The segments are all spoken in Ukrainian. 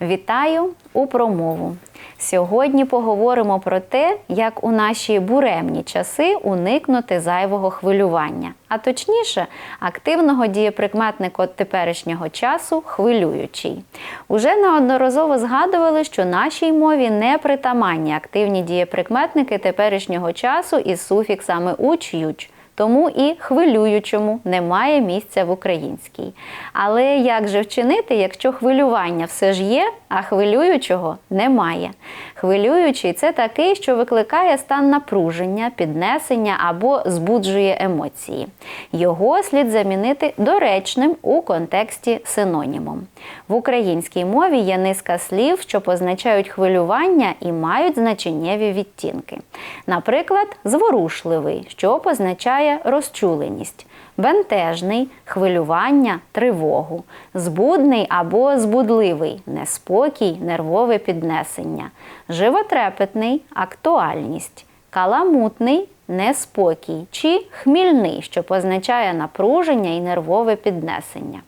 Вітаю у промову. Сьогодні поговоримо про те, як у наші буремні часи уникнути зайвого хвилювання, а точніше, активного дієприкметника теперішнього часу хвилюючий. Уже неодноразово згадували, що нашій мові не притаманні активні дієприкметники теперішнього часу із суфіксами уч ють. Тому і хвилюючому немає місця в українській. Але як же вчинити, якщо хвилювання все ж є, а хвилюючого немає? Хвилюючий це такий, що викликає стан напруження, піднесення або збуджує емоції. Його слід замінити доречним у контексті синонімом. В українській мові є низка слів, що позначають хвилювання і мають значеннєві відтінки. Наприклад, зворушливий, що позначає розчуленість, бентежний хвилювання, тривогу, збудний або збудливий неспокій, нервове піднесення, животрепетний актуальність, каламутний неспокій чи хмільний, що позначає напруження і нервове піднесення.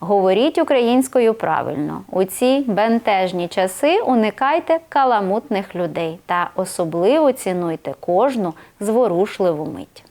Говоріть українською правильно. У ці бентежні часи уникайте каламутних людей та особливо цінуйте кожну зворушливу мить.